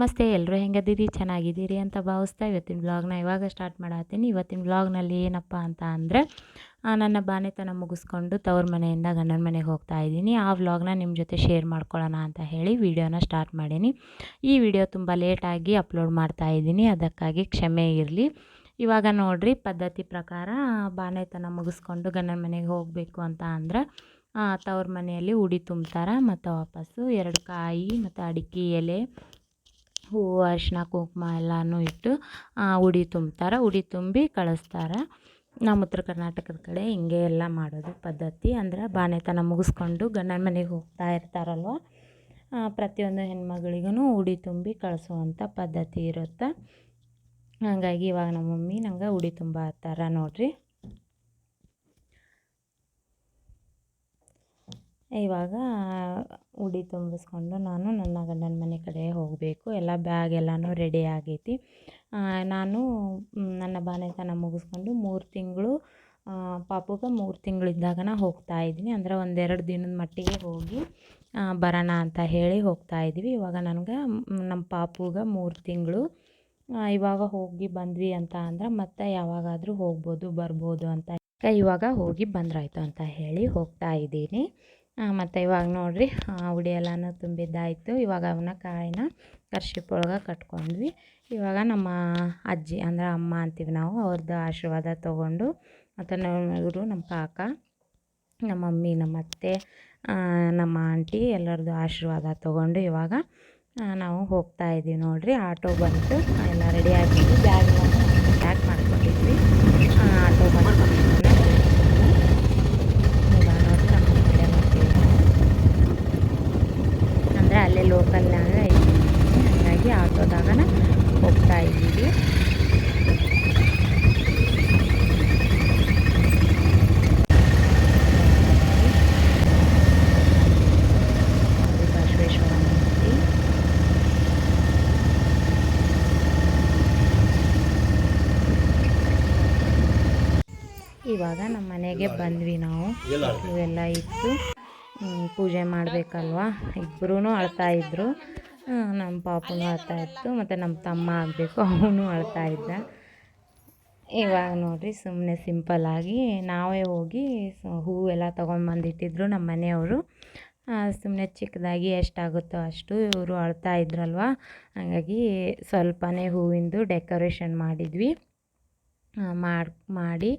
ನಮಸ್ತೆ ಎಲ್ಲರೂ ಹೆಂಗದಿರಿ ಚೆನ್ನಾಗಿದ್ದೀರಿ ಅಂತ ಭಾವಿಸ್ತಾ ಇವತ್ತಿನ ವ್ಲಾಗ್ನ ಇವಾಗ ಸ್ಟಾರ್ಟ್ ಮಾಡತ್ತೀನಿ. ಇವತ್ತಿನ ವ್ಲಾಗ್ನಲ್ಲಿ ಏನಪ್ಪ ಅಂತ ಅಂದರೆ ನನ್ನ ಬಾನೆತನ ಮುಗಿಸ್ಕೊಂಡು ತವ್ರ ಮನೆಯಿಂದ ಗಂಡನ ಮನೆಗೆ ಹೋಗ್ತಾ ಇದ್ದೀನಿ. ಆ ವ್ಲಾಗ್ನ ನಿಮ್ಮ ಜೊತೆ ಶೇರ್ ಮಾಡ್ಕೊಳ್ಳೋಣ ಅಂತ ಹೇಳಿ ವಿಡಿಯೋನ ಸ್ಟಾರ್ಟ್ ಮಾಡೀನಿ. ಈ ವಿಡಿಯೋ ತುಂಬ ಲೇಟಾಗಿ ಅಪ್ಲೋಡ್ ಮಾಡ್ತಾ ಇದ್ದೀನಿ. ಅದಕ್ಕಾಗಿ ಕ್ಷಮೆ ಇರಲಿ. ಇವಾಗ ನೋಡಿರಿ, ಪದ್ಧತಿ ಪ್ರಕಾರ ಬಾನೆತನ ಮುಗಿಸ್ಕೊಂಡು ಗಂಡನ ಮನೆಗೆ ಹೋಗಬೇಕು ಅಂತ ಅಂದ್ರೆ ತವ್ರ ಮನೆಯಲ್ಲಿ ಉಡಿ ತುಂಬ್ತಾರೆ, ಮತ್ತು ವಾಪಸ್ಸು ಎರಡು ಕಾಯಿ, ಮತ್ತು ಅಡಿಕೆ ಎಲೆ ಹೂವು ಅರಿಶಿನ ಕುಂಕುಮ ಎಲ್ಲನೂ ಇಟ್ಟು ಉಡಿ ತುಂಬ್ತಾರೆ. ಉಡಿ ತುಂಬಿ ಕಳಿಸ್ತಾರೆ. ನಮ್ಮ ಉತ್ತರ ಕರ್ನಾಟಕದ ಕಡೆ ಹಿಂಗೆ ಎಲ್ಲ ಮಾಡೋದು ಪದ್ಧತಿ. ಅಂದ್ರೆ ಬಾಣೆತನ ಮುಗಿಸ್ಕೊಂಡು ಗಂಡನ ಮನೆಗೆ ಹೋಗ್ತಾ ಇರ್ತಾರಲ್ವ? ಪ್ರತಿಯೊಂದು ಹೆಣ್ಮಗಳಿಗೂ ಉಡಿ ತುಂಬಿ ಕಳಿಸುವಂಥ ಪದ್ಧತಿ ಇರುತ್ತೆ. ಹಾಗಾಗಿ ಇವಾಗ ನಮ್ಮ ಮಮ್ಮಿ ನಂಗೆ ಉಡಿ ತುಂಬ ಹತ್ತಾರ ನೋಡಿರಿ. ಇವಾಗ ಉಡಿ ತುಂಬಿಸ್ಕೊಂಡು ನಾನು ನನ್ನ ಗಂಡನ ಮನೆ ಕಡೆ ಹೋಗಬೇಕು. ಎಲ್ಲ ಬ್ಯಾಗ್ ಎಲ್ಲನೂ ರೆಡಿ ಆಗೈತಿ. ನಾನು ನನ್ನ ಬಾನೆತನ ಮುಗಿಸ್ಕೊಂಡು ಮೂರು ತಿಂಗಳು ಪಾಪುಗೆ ಮೂರು ತಿಂಗಳಿದ್ದಾಗನ ಹೋಗ್ತಾ ಇದ್ದೀನಿ. ಅಂದ್ರೆ ಒಂದೆರಡು ದಿನದ ಮಟ್ಟಿಗೆ ಹೋಗಿ ಬರೋಣ ಅಂತ ಹೇಳಿ ಹೋಗ್ತಾ ಇದ್ವಿ ಇವಾಗ ನನಗೆ ನಮ್ಮ ಪಾಪುಗೆ ಮೂರು ತಿಂಗಳು. ಇವಾಗ ಹೋಗಿ ಬಂದ್ವಿ ಅಂತ ಅಂದ್ರೆ ಮತ್ತೆ ಯಾವಾಗಾದರೂ ಹೋಗ್ಬೋದು, ಬರ್ಬೋದು ಅಂತ. ಇವಾಗ ಹೋಗಿ ಬಂದ್ರಾಯ್ತು ಅಂತ ಹೇಳಿ ಹೋಗ್ತಾ ಇದ್ದೀನಿ. ಮತ್ತು ಇವಾಗ ನೋಡಿರಿ ಉಡಿ ಎಲ್ಲನೂ ತುಂಬಿದ್ದಾಯಿತು. ಇವಾಗ ಅವನ್ನ ಕಾಯಿನ ಕರ್ಶಿಪ್ ಒಳಗೆ ಕಟ್ಕೊಂಡ್ವಿ. ಇವಾಗ ನಮ್ಮ ಅಜ್ಜಿ ಅಂದ್ರೆ ಅಮ್ಮ ಅಂತೀವಿ ನಾವು ಅವ್ರದ್ದು ಆಶೀರ್ವಾದ ತೊಗೊಂಡು ಮತ್ತು ನಮ್ಮ ಇವರು ನಮ್ಮ ಕಾಕ, ನಮ್ಮ ಮಮ್ಮಿ, ನಮ್ಮ ಅತ್ತೆ ನಮ್ಮ ಆಂಟಿ ಎಲ್ಲರದ್ದು ಆಶೀರ್ವಾದ ತೊಗೊಂಡು ಇವಾಗ ನಾವು ಹೋಗ್ತಾ ಇದ್ದೀವಿ ನೋಡಿರಿ. ಆಟೋ ಬಂತು, ಎಲ್ಲ ರೆಡಿ ಆಗಿದ್ವಿ ಬ್ಯಾಗ್ ಪ್ಯಾಕ್ ಮಾಡ್ಕೊಂಡಿದ್ವಿ ಆಟೋ ಬಂದು ಅಲ್ಲೇ ಲೋಕಲ್ನಾಗ ಹಾಗಾಗಿ ಆಟೋದಾಗನ ಹೋಗ್ತಾ ಇದ್ದೀವಿ ಇವಾಗ ನಮ್ಮ ಮನೆಗೆ ಬಂದ್ವಿ ನಾವು ಇವೆಲ್ಲ ಇತ್ತು ಪೂಜೆ ಮಾಡಬೇಕಲ್ವ? ಇಬ್ಬರೂ ಅಳ್ತಾ ಇದ್ದರು ನಮ್ಮ ಪಾಪನೂ ಅಳ್ತಾ ಇತ್ತು, ಮತ್ತು ನಮ್ಮ ತಮ್ಮ ಆಗಬೇಕು, ಅವನು ಅಳ್ತಾ ಇದ್ದ. ಇವಾಗ ನೋಡಿರಿ ಸುಮ್ಮನೆ ಸಿಂಪಲ್ಲಾಗಿ ನಾವೇ ಹೋಗಿ ಹೂವೆಲ್ಲ ತೊಗೊಂಬಂದಿಟ್ಟಿದ್ರು ನಮ್ಮ ಮನೆಯವರು. ಸುಮ್ಮನೆ ಚಿಕ್ಕದಾಗಿ ಎಷ್ಟಾಗುತ್ತೋ ಅಷ್ಟು ಇವರು ಅಳ್ತಾ ಇದ್ರಲ್ವ? ಹಾಗಾಗಿ ಸ್ವಲ್ಪನೇ ಹೂವಿಂದು ಡೆಕೋರೇಷನ್ ಮಾಡಿದ್ವಿ. ಮಾಡಿ ಮಾಡಿ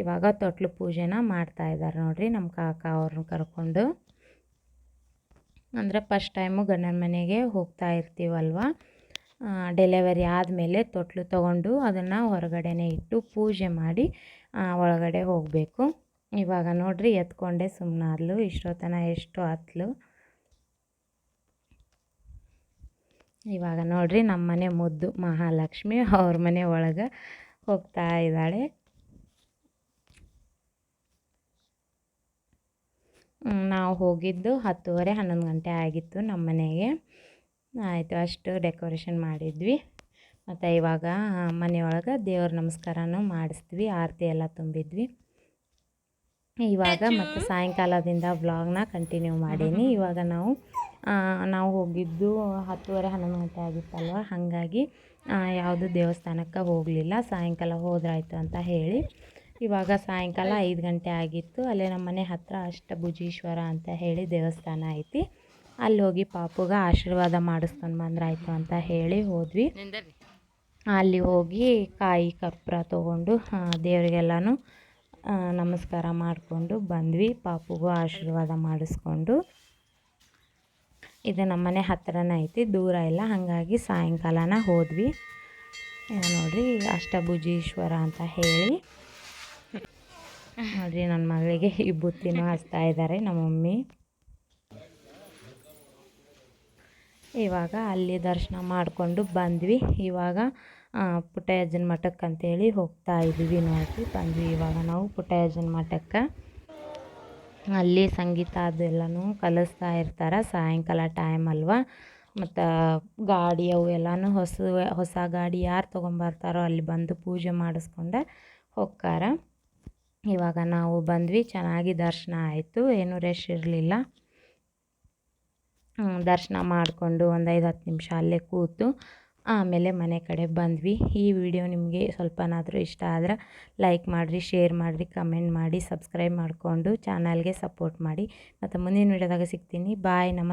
ಇವಾಗ ತೊಟ್ಲು ಪೂಜೆನ ಮಾಡ್ತಾಯಿದ್ದಾರೆ ನೋಡಿರಿ ನಮ್ಮ ಕಾಕ ಅವ್ರನ್ನ ಕರ್ಕೊಂಡು. ಅಂದರೆ ಫಸ್ಟ್ ಟೈಮು ಗಂಡನ ಮನೆಗೆ ಹೋಗ್ತಾ ಇರ್ತೀವಲ್ವ? ಡೆಲಿವರಿ ಆದಮೇಲೆ ತೊಟ್ಲು ತೊಗೊಂಡು ಅದನ್ನು ಹೊರಗಡೆನೇ ಇಟ್ಟು ಪೂಜೆ ಮಾಡಿ ಒಳಗಡೆ ಹೋಗಬೇಕು. ಇವಾಗ ನೋಡಿರಿ ಎತ್ಕೊಂಡೆ ಸುಮ್ಮನಾದ್ಲು ಇಷ್ಟೊತ್ತನ ಎಷ್ಟು ಹತ್ಲು ಇವಾಗ ನೋಡಿರಿ ನಮ್ಮ ಮನೆ ಮುದ್ದು ಮಹಾಲಕ್ಷ್ಮಿ, ಅವ್ರ ಮನೆ ಒಳಗೆ ಹೋಗ್ತಾ ಇದ್ದಾಳೆ. ನಾವು ಹೋಗಿದ್ದು ಹತ್ತುವರೆ ಹನ್ನೊಂದು ಗಂಟೆ ಆಗಿತ್ತು ನಮ್ಮ ಮನೆಗೆ. ಆಯಿತು ಅಷ್ಟು ಡೆಕೋರೇಷನ್ ಮಾಡಿದ್ವಿ. ಮತ್ತು ಇವಾಗ ಮನೆಯೊಳಗೆ ದೇವ್ರ ನಮಸ್ಕಾರನೂ ಮಾಡಿಸ್ತೀವಿ ಆರತಿ ಎಲ್ಲ ತುಂಬಿದ್ವಿ. ಇವಾಗ ಮತ್ತು ಸಾಯಂಕಾಲದಿಂದ ವ್ಲಾಗ್ನ ಕಂಟಿನ್ಯೂ ಮಾಡೀನಿ. ಇವಾಗ ನಾವು ನಾವು ಹೋಗಿದ್ದು ಹತ್ತುವರೆ ಹನ್ನೊಂದು ಗಂಟೆ ಆಗಿತ್ತಲ್ವ? ಹಾಗಾಗಿ ಯಾವುದು ದೇವಸ್ಥಾನಕ್ಕೆ ಹೋಗಲಿಲ್ಲ. ಸಾಯಂಕಾಲ ಹೋದ್ರಾಯ್ತು ಅಂತ ಹೇಳಿ. ಇವಾಗ ಸಾಯಂಕಾಲ ಐದು ಗಂಟೆ ಆಗಿತ್ತು. ಅಲ್ಲೇ ನಮ್ಮ ಮನೆ ಹತ್ತಿರ ಅಷ್ಟಭುಜೀಶ್ವರ ಅಂತ ಹೇಳಿ ದೇವಸ್ಥಾನ ಐತಿ. ಅಲ್ಲಿ ಹೋಗಿ ಪಾಪುಗೆ ಆಶೀರ್ವಾದ ಮಾಡಿಸ್ಕೊಂಡು ಬಂದ್ರಾಯ್ತು ಅಂತ ಹೇಳಿ ಹೋದ್ವಿ. ಅಲ್ಲಿ ಹೋಗಿ ಕಾಯಿ ಕಪ್ರ ತೊಗೊಂಡು ದೇವರಿಗೆಲ್ಲನೂ ನಮಸ್ಕಾರ ಮಾಡಿಕೊಂಡು ಬಂದ್ವಿ. ಪಾಪುಗೂ ಆಶೀರ್ವಾದ ಮಾಡಿಸ್ಕೊಂಡು. ಇದು ನಮ್ಮ ಮನೆ ಹತ್ತಿರನೇ ಐತಿ ದೂರ ಇಲ್ಲ. ಹಾಗಾಗಿ ಸಾಯಂಕಾಲನ ಹೋದ್ವಿ. ನೋಡಿರಿ ಅಷ್ಟಭುಜೀಶ್ವರ ಅಂತ ಹೇಳಿ. ನೋಡಿರಿ ನನ್ನ ಮಗಳಿಗೆ ಈ ಬುತ್ತಿನೂ ಹಚ್ತಾ ಇದ್ದಾರೆ ನಮ್ಮ ಮಮ್ಮಿ. ಇವಾಗ ಅಲ್ಲಿ ದರ್ಶನ ಮಾಡಿಕೊಂಡು ಬಂದ್ವಿ. ಇವಾಗ ಪುಟ್ಟಯ್ಯಜ್ಜನ ಮಠಕ್ಕೆ ಅಂತೇಳಿ ಹೋಗ್ತಾ ಇದ್ದೀವಿ ನೋಡಿ ಬಂದ್ವಿ ಇವಾಗ ನಾವು ಪುಟ್ಟಯ್ಯಜ್ಜನ ಮಠಕ್ಕೆ. ಅಲ್ಲಿ ಸಂಗೀತ ಅದೆಲ್ಲನೂ ಕಲಿಸ್ತಾ ಇರ್ತಾರೆ, ಸಾಯಂಕಾಲ ಟೈಮ್ ಅಲ್ವಾ. ಮತ್ತು ಗಾಡಿ ಅವು ಎಲ್ಲನೂ ಹೊಸ ಹೊಸ ಗಾಡಿ ಯಾರು ತೊಗೊಂಬರ್ತಾರೋ ಅಲ್ಲಿ ಬಂದು ಪೂಜೆ ಮಾಡಿಸ್ಕೊಂಡೆ ಹೋಗ್ತಾರ. ಇವಾಗ ನಾವು ಬಂದ್ವಿ, ಚೆನ್ನಾಗಿ ದರ್ಶನ ಆಯಿತು, ಏನೂ ರಶ್ ಇರಲಿಲ್ಲ. ದರ್ಶನ ಮಾಡಿಕೊಂಡು ಒಂದು ಐದು ಹತ್ತು ನಿಮಿಷ ಅಲ್ಲೇ ಕೂತು ಆಮೇಲೆ ಮನೆ ಕಡೆ ಬಂದ್ವಿ. ಈ ವಿಡಿಯೋ ನಿಮಗೆ ಸ್ವಲ್ಪನಾದರೂ ಇಷ್ಟ ಆದರೆ ಲೈಕ್ ಮಾಡಿರಿ ಶೇರ್ ಮಾಡಿರಿ ಕಮೆಂಟ್ ಮಾಡಿ ಸಬ್ಸ್ಕ್ರೈಬ್ ಮಾಡಿಕೊಂಡು ಚಾನಲ್ಗೆ ಸಪೋರ್ಟ್ ಮಾಡಿ. ಮತ್ತು ಮುಂದಿನ ವಿಡಿಯೋದಾಗ ಸಿಗ್ತೀನಿ. ಬಾಯ್ ನಮ